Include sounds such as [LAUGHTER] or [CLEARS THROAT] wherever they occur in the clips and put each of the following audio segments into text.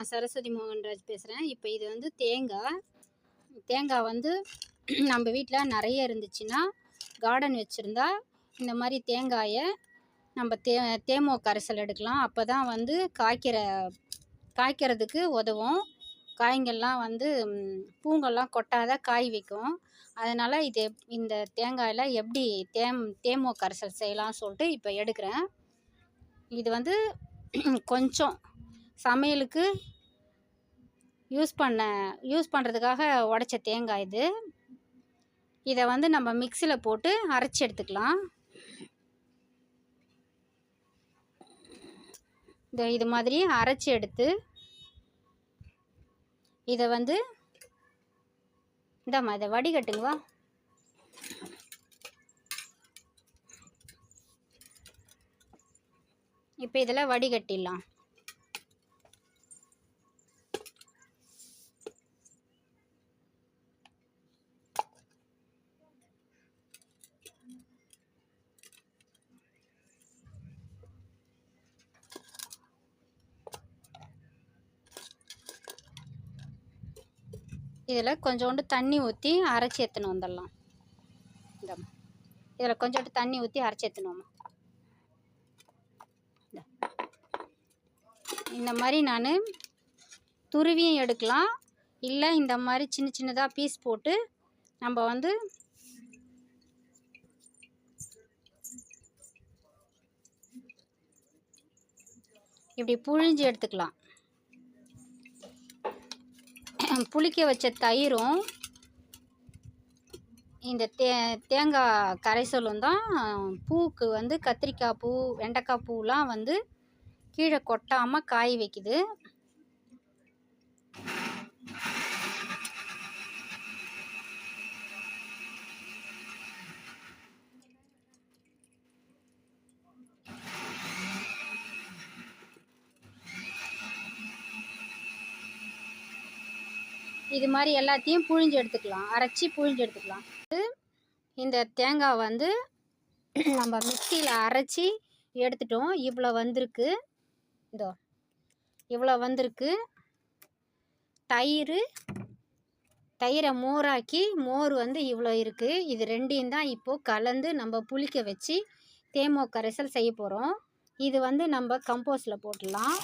நான் சரஸ்வதி மோகன்ராஜ் பேசுகிறேன் இப்போ இது வந்து தேங்காய் தேங்காய் வந்து [CLEARS THROAT] நம்ம வீட்டில் நிறைய இருந்துச்சுன்னா கார்டன் வச்சுருந்தா இந்த மாதிரி தேங்காயை நம்ம தே தேமோ கரைசல் எடுக்கலாம். அப்போ தான் வந்து காய்க்கிற காய்க்கிறதுக்கு உதவும். காய்ங்கள்லாம் வந்து பூங்கள்லாம் பூங்கெல்லாம் கொட்டாத காய் வைக்கும். அதனால் இது இந்த தேங்காயில் எப்படி தேம் தேமோ கரைசல் செய்யலாம்னு சொல்லிட்டு இப்போ எடுக்கிறேன். இது வந்து [CLEARS THROAT] கொஞ்சம் சமையலுக்கு யூஸ் பண்ண யூஸ் பண்ணுறதுக்காக உடச்ச தேங்காய் இது. இதை வந்து நம்ம மிக்சியில் போட்டு அரைச்சி எடுத்துக்கலாம். இந்த இது மாதிரி அரைச்சி எடுத்து இதை வந்து இந்தாம்மா இதை வடிகட்டுங்களா இப்போ இதில் வடிகட்டிடலாம். இதில் கொஞ்சோண்டு தண்ணி ஊற்றி அரைச்சி எடுத்துன்னு வந்துடலாம். இந்த இதில் கொஞ்சோண்டு தண்ணி ஊற்றி அரைச்சி எடுத்துனோமா இந்த. மாதிரி நான் துருவியும் எடுக்கலாம். இல்லை இந்த மாதிரி சின்ன சின்னதாக பீஸ் போட்டு நம்ம வந்து இப்படி புழிஞ்சு எடுத்துக்கலாம். புளிக்க வச்ச தயிரும் இந்த தே தேங்காய் கரைசலும் தான் பூவுக்கு வந்து கத்திரிக்காய் பூ வெண்டைக்காய் பூலாம் வந்து கீழே கொட்டாமல் காய் வைக்குது. இது மாதிரி எல்லாத்தையும் புழிஞ்சு எடுத்துக்கலாம். அரைச்சி புழிஞ்சு எடுத்துக்கலாம். இந்த தேங்காய் வந்து நம்ம மிக்சியில் அரைச்சி எடுத்துட்டோம். இவ்வளோ வந்திருக்கு. இதோ இவ்வளோ வந்திருக்கு. தயிர் தயிரை மோராக்கி மோர் வந்து இவ்வளோ இருக்குது இது ரெண்டையும் தான் இப்போது கலந்து நம்ம புளிக்க வச்சு தேமோ கரைசல் செய்ய போகிறோம் இது வந்து நம்ம கம்போஸ்டில் போட்டுடலாம்.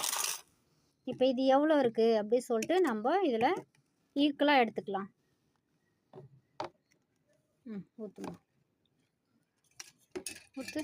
இப்போ இது எவ்வளோ இருக்குது அப்படி சொல்லிட்டு நம்ம இதில் ஈக்குவலாக எடுத்துக்கலாம். ம் ஊற்றுமா ஊற்று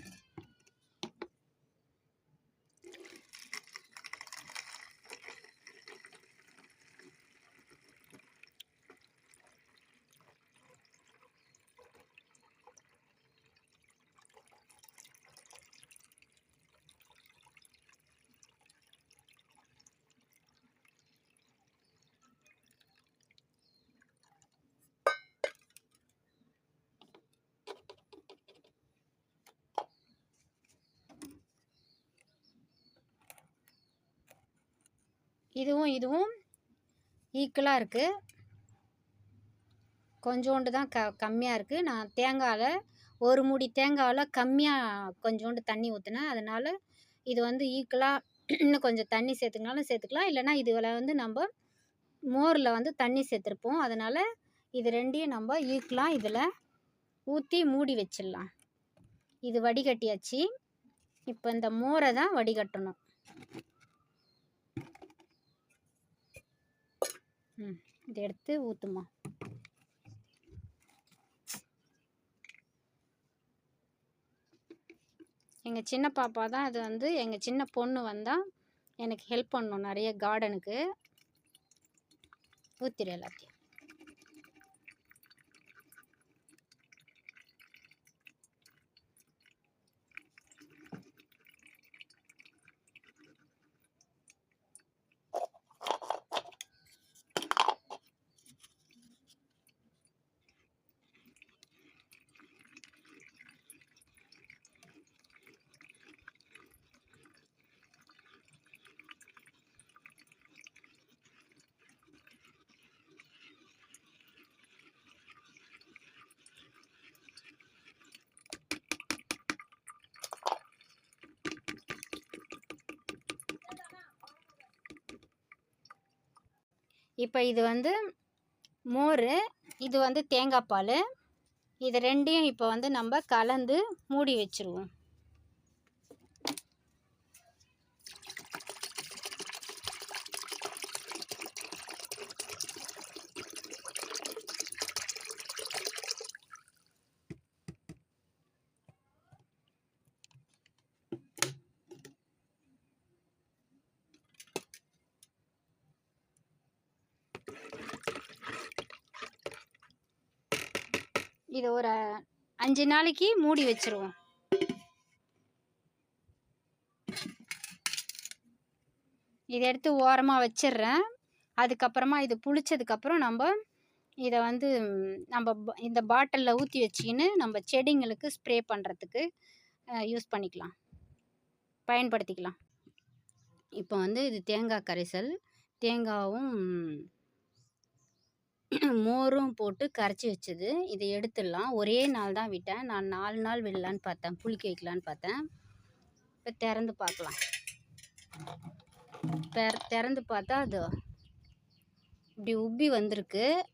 இதுவும் இதுவும் ஈக்குவலாக இருக்குது கொஞ்சோண்டு தான் க கம்மியாக இருக்குது நான் தேங்காயில் ஒரு மூடி தேங்காயில் கம்மியாக கொஞ்சோண்டு தண்ணி ஊற்றினேன் அதனால் இது வந்து ஈக்குவலாக இன்னும் கொஞ்சம் தண்ணி சேர்த்துக்கினாலும் சேர்த்துக்கலாம். இல்லைன்னா இதில் வந்து நம்ம மோரில் வந்து தண்ணி சேர்த்துருப்போம். அதனால் இது ரெண்டையும் நம்ம ஈக்குவலாக இதில் ஊற்றி மூடி வச்சிடலாம். இது வடிகட்டியாச்சு. இப்போ இந்த மோரை தான் வடிகட்டணும். ம் இதை எடுத்து ஊற்றுமா எங்கள் சின்ன பாப்பா தான் அது வந்து எங்கள் சின்ன பொண்ணு வந்தால் எனக்கு ஹெல்ப் பண்ணும் நிறைய கார்டனுக்கு ஊற்றிடு எல்லாத்தையும். இப்போ இது வந்து மோர் இது வந்து தேங்காய் பால். இது ரெண்டையும் இப்போ வந்து நம்ம கலந்து மூடி வச்சுருவோம். இது ஒரு அஞ்சு நாளைக்கு மூடி வச்சுருவோம். இதை எடுத்து ஓரமாக வச்சிடுறேன் அதுக்கப்புறமா இது புளிச்சதுக்கப்புறம் நம்ம இதை வந்து நம்ம இந்த பாட்டிலில் ஊற்றி வச்சுக்கின்னு நம்ம செடிங்களுக்கு ஸ்ப்ரே பண்ணுறதுக்கு யூஸ் பண்ணிக்கலாம். பயன்படுத்திக்கலாம். இப்போ வந்து இது தேங்காய் கரைசல் தேங்காவும் மோரும் போட்டு கரைச்சி வச்சது. இதை எடுத்துடலாம். ஒரே நாள் தான் விட்டேன். நான் நாலு நாள் விடலான்னு பார்த்தேன். புளிக்க வைக்கலான்னு பார்த்தேன். இப்போ திறந்து பார்க்கலாம். திற- திறந்து பார்த்தா அது இப்படி உப்பி வந்திருக்கு.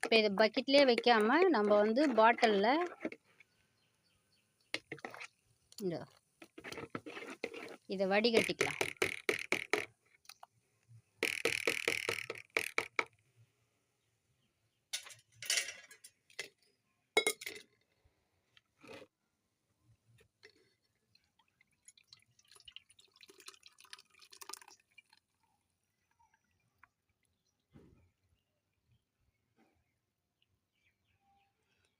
இப்போ இதை பக்கெட்லேயே வைக்காமல் நம்ம வந்து பாட்டிலில் இந்த. இதை வடிகட்டிக்கலாம்.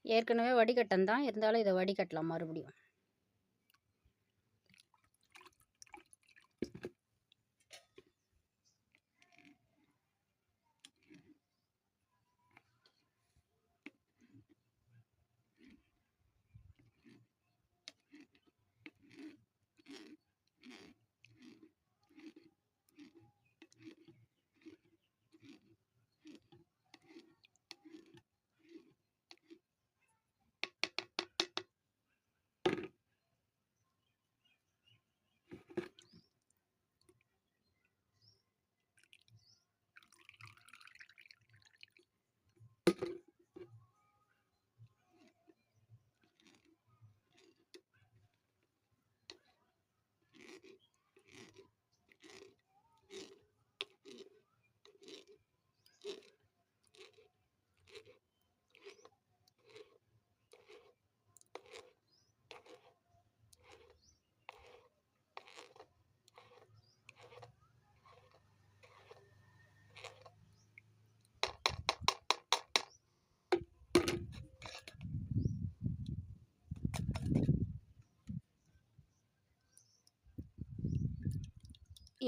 ஏற்கனவே வடிகட்டன் தான் இருந்தாலும் இதை வடிகட்டலாம் மறுபடியும்.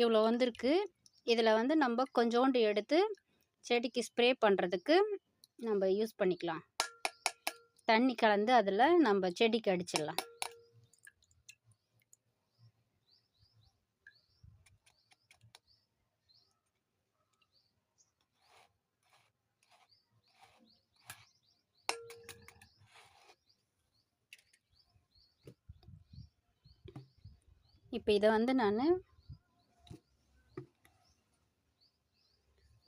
இவ்வளோ வந்திருக்கு. இதில் வந்து நம்ம கொஞ்சோண்டு எடுத்து செடிக்கு ஸ்ப்ரே பண்ணுறதுக்கு நம்ம யூஸ் பண்ணிக்கலாம். தண்ணி கலந்து அதில் நம்ம செடிக்கு அடிச்சிடலாம். இப்போ இதை வந்து நான்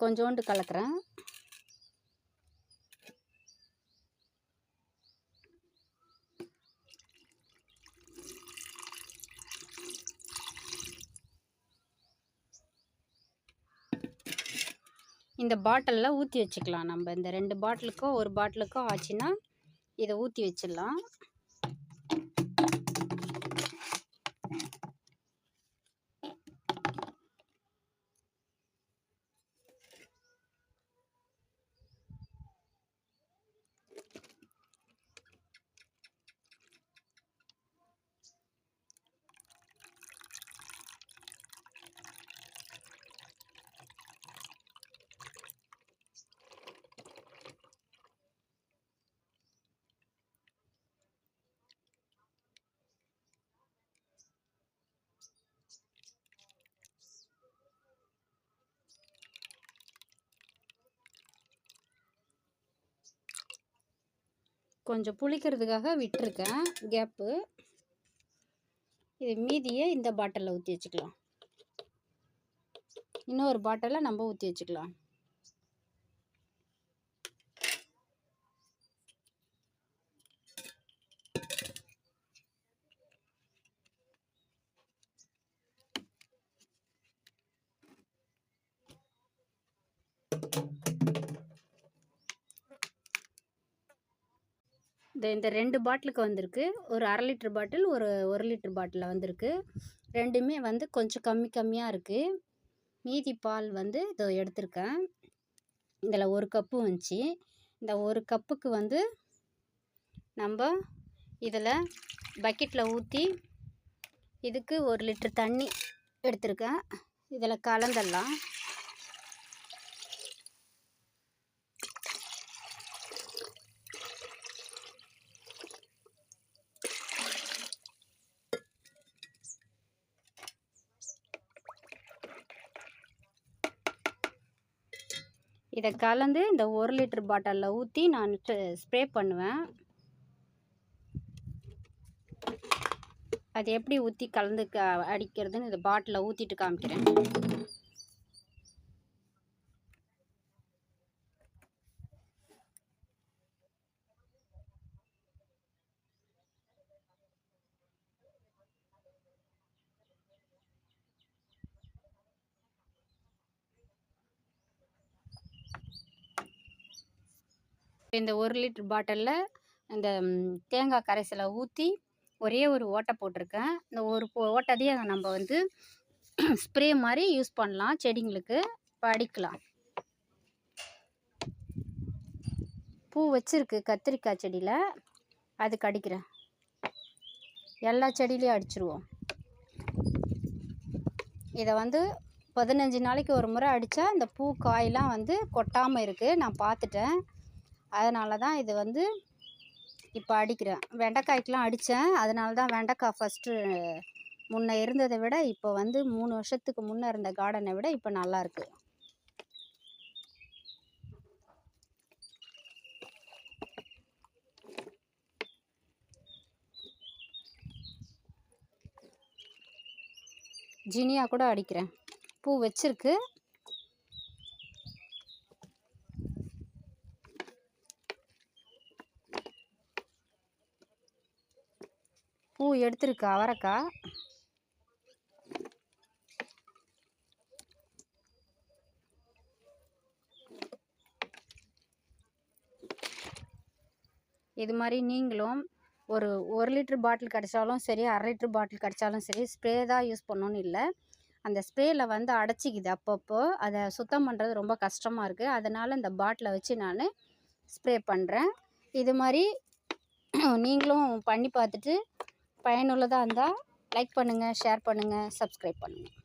கொஞ்சோண்டு கலக்கிறேன். இந்த பாட்டிலில் ஊற்றி வச்சுக்கலாம். நம்ம இந்த ரெண்டு பாட்டிலுக்கோ ஒரு பாட்டிலுக்கோ ஆச்சுன்னா இதை ஊற்றி வச்சிடலாம். கொஞ்சம் புளிக்கிறதுக்காக விட்டுருக்கேன். கேப்பு இது மீதியை இந்த பாட்டிலில் ஊற்றி வச்சுக்கலாம். இன்னொரு பாட்டிலில் நம்ம ஊற்றி வச்சுக்கலாம். இந்த இந்த ரெண்டு பாட்டிலுக்கு வந்திருக்கு. ஒரு அரை லிட்டர் பாட்டில் ஒரு ஒரு லிட்டர் பாட்டிலில் வந்திருக்கு. ரெண்டுமே வந்து கொஞ்சம் கம்மி கம்மியாக இருக்குது மீதி பால் வந்து இதோ எடுத்திருக்கேன். இதில் ஒரு கப்பு வந்துச்சு. இந்த ஒரு கப்புக்கு வந்து நம்ம இதில் பக்கெட்டில் ஊற்றி இதுக்கு ஒரு லிட்டர் தண்ணி எடுத்திருக்கேன். இதில் கலந்துடலாம். இதை கலந்து இந்த ஒரு லிட்டர் பாட்டிலில் ஊற்றி நான் ஸ்ப்ரே பண்ணுவேன். அது எப்படி ஊற்றி கலந்து க அடிக்கிறதுன்னு இந்த பாட்டிலில் ஊற்றிட்டு காமிக்கிறேன். இந்த ஒரு லிட்டர் பாட்டிலில் இந்த தேங்காய் கரைசலை ஊற்றி ஒரே ஒரு ஓட்டை போட்டிருக்கேன். இந்த ஒரு ஓட்டதையே நம்ம வந்து ஸ்ப்ரே மாதிரி யூஸ் பண்ணலாம். செடிங்களுக்கு இப்போ அடிக்கலாம் பூ வச்சுருக்கு கத்திரிக்காய் செடியில். அதுக்கு அடிக்கிறேன் எல்லா செடியிலையும் அடிச்சிருவோம். இதை வந்து பதினஞ்சு நாளைக்கு ஒரு முறை அடித்தா இந்த பூ காயெலாம் வந்து கொட்டாமல் இருக்குது நான் பார்த்துட்டேன். அதனால தான் இது வந்து இப்போ அடிக்கிறேன். வெண்டைக்காய்க்கெலாம் அடித்தேன் அதனால தான் வெண்டைக்காய் ஃபஸ்ட்டு முன்ன இருந்ததை விட இப்போ வந்து மூணு வருஷத்துக்கு முன்னே இருந்த கார்டனை விட இப்போ நல்லாயிருக்கு ஜினியா கூட அடிக்கிறேன். பூ வச்சிருக்கு பூ எடுத்திருக்கு அவரைக்காய் இது மாதிரி நீங்களும் ஒரு ஒரு லிட்ரு பாட்டில் கிடச்சாலும் சரி அரை லிட்ரு பாட்டில் கிடச்சாலும் சரி ஸ்ப்ரே தான் யூஸ் பண்ணணுன்னு இல்லை. அந்த ஸ்ப்ரேயில் வந்து அடைச்சிக்குது அப்பப்போ. அதை சுத்தம் பண்ணுறது ரொம்ப கஷ்டமாக இருக்குது அதனால் இந்த பாட்டிலை வச்சு நான் ஸ்ப்ரே பண்ணுறேன் இது மாதிரி [CLEARS THROAT] நீங்களும் பண்ணி பார்த்துட்டு பயனுள்ளதாக இருந்தால் லைக் பண்ணுங்கள் ஷேர் பண்ணுங்கள் சப்ஸ்கிரைப் பண்ணுங்கள்